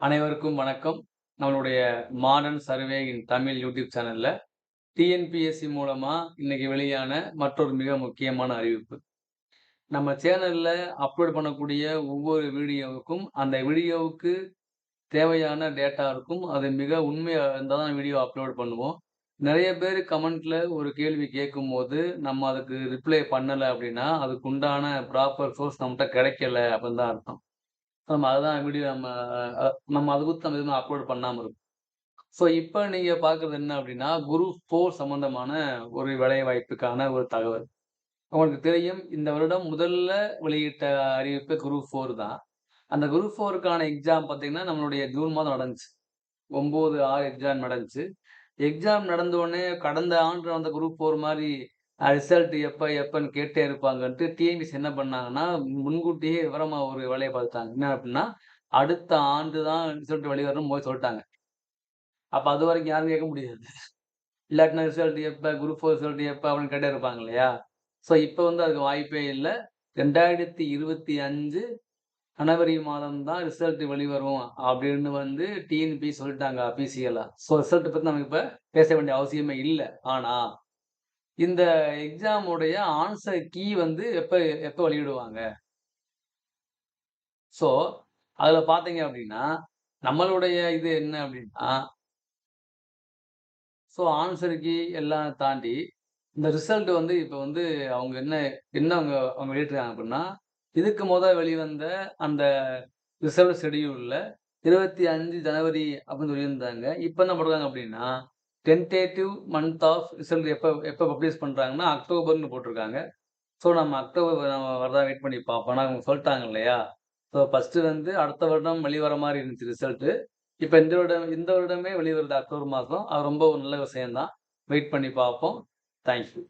அனைவருக்கும் வணக்கம். நம்மளுடைய modern survey in Tamil YouTube சேனல்ல டிஎன்பிஎஸ்சி மூலமா இன்னைக்கு வெளியான மற்றொரு மிக முக்கியமான அறிவிப்பு. நம்ம சேனல்ல அப்லோட் பண்ணக்கூடிய ஒவ்வொரு வீடியோவுக்கும் அந்த வீடியோவுக்கு தேவையான டேட்டா இருக்கும். அது மிக உண்மையாக இருந்தால் தான் வீடியோ அப்லோட் பண்ணுவோம். நிறைய பேர் கமெண்ட்ல ஒரு கேள்வி கேட்கும் போது நம்ம அதுக்கு ரிப்ளை பண்ணலை அப்படின்னா அதுக்கு உண்டான ப்ராப்பர் சோர்ஸ் நம்மகிட்ட கிடைக்கல அப்படின்னு தான் அர்த்தம். நம்ம அதுதான் வீடியோ நம்ம நம்ம அது குறித்து நம்ம எதுவுமே அப்லோட் பண்ணாமல் இருக்கும். ஸோ இப்போ நீங்கள் பார்க்குறது என்ன அப்படின்னா குரூப் ஃபோர் சம்மந்தமான ஒரு வேலை வாய்ப்புக்கான ஒரு தகவல். உங்களுக்கு தெரியும் இந்த வருடம் முதல்ல வெளியிட்ட அறிவிப்பு குரூப் ஃபோர் தான். அந்த குரூப் ஃபோருக்கான எக்ஸாம் பார்த்தீங்கன்னா நம்மளுடைய ஜூன் மாதம் நடந்துச்சு. ஒம்பது ஆறு எக்ஸாம் நடந்துச்சு. எக்ஸாம் நடந்த உடனே கடந்த ஆண்டு வந்த குரூப் ஃபோர் மாதிரி ரிசல்ட் எப்போ எப்போன்னு கேட்டே இருப்பாங்கன்ட்டு டிஎன்பிசி என்ன பண்ணாங்கன்னா முன்கூட்டியே விவரமாக ஒரு வேலையை பார்த்தாங்க. என்ன அப்படின்னா அடுத்த ஆண்டு தான் ரிசல்ட் வெளிவரணும் போய் சொல்லிட்டாங்க. அப்போ அது வரைக்கும் யாரும் கேட்க முடியாது. இல்லாட்டினா ரிசல்ட் எப்போ குரூப் ஃபோர் ரிசல்ட் எப்போ அப்படின்னு கேட்டே இருப்பாங்க இல்லையா? ஸோ இப்போ வந்து அதுக்கு வாய்ப்பே இல்லை. ரெண்டாயிரத்தி இருபத்தி அஞ்சு ஜனவரி மாதம் தான் ரிசல்ட் வெளிவரும் அப்படின்னு வந்து டிஎன்பி சொல்லிட்டாங்க அபிசியலாக ஸோ ரிசல்ட் பற்றி நமக்கு இப்போ பேச வேண்டிய அவசியமே இல்லை. ஆனால் இந்த எக்ஸாமுடைய ஆன்சர் கீ வந்து எப்போ எப்போ வெளியிடுவாங்க? ஸோ அதில் பார்த்தீங்க அப்படின்னா நம்மளுடைய இது என்ன அப்படின்னா ஸோ ஆன்சர் கீ எல்லாம் தாண்டி இந்த ரிசல்ட் வந்து இப்போ வந்து அவங்க என்ன என்ன அவங்க அவங்க வெளியிட்டிருக்காங்க அப்படின்னா இதுக்கு முதல் வெளிவந்த அந்த ரிசல்ட் ஷெடியூலில் இருபத்தி அஞ்சு ஜனவரி அப்படின்னு சொல்லியிருந்தாங்க. இப்போ என்ன பண்ணுறாங்க அப்படின்னா டென்டேட்டிவ் மந்த் ஆஃப் ரிசல்ட் எப்போ எப்போ பப்ளிஷ் பண்ணுறாங்கன்னா அக்டோபர்னு போட்டிருக்காங்க. ஸோ நம்ம அக்டோபர் நம்ம வரதான் வெயிட் பண்ணி பார்ப்போம். ஆனால் அவங்க சொல்லிட்டாங்க இல்லையா? ஸோ ஃபஸ்ட்டு வந்து அடுத்த வருடம் வெளிவர மாதிரி இருந்துச்சு ரிசல்ட்டு இப்போ இந்த வருடம் இந்த வருடமே வெளிவருது அக்டோபர் மாதம் அது ரொம்ப ஒரு நல்ல விஷயம்தான். வெயிட் பண்ணி பார்ப்போம். தேங்க்யூ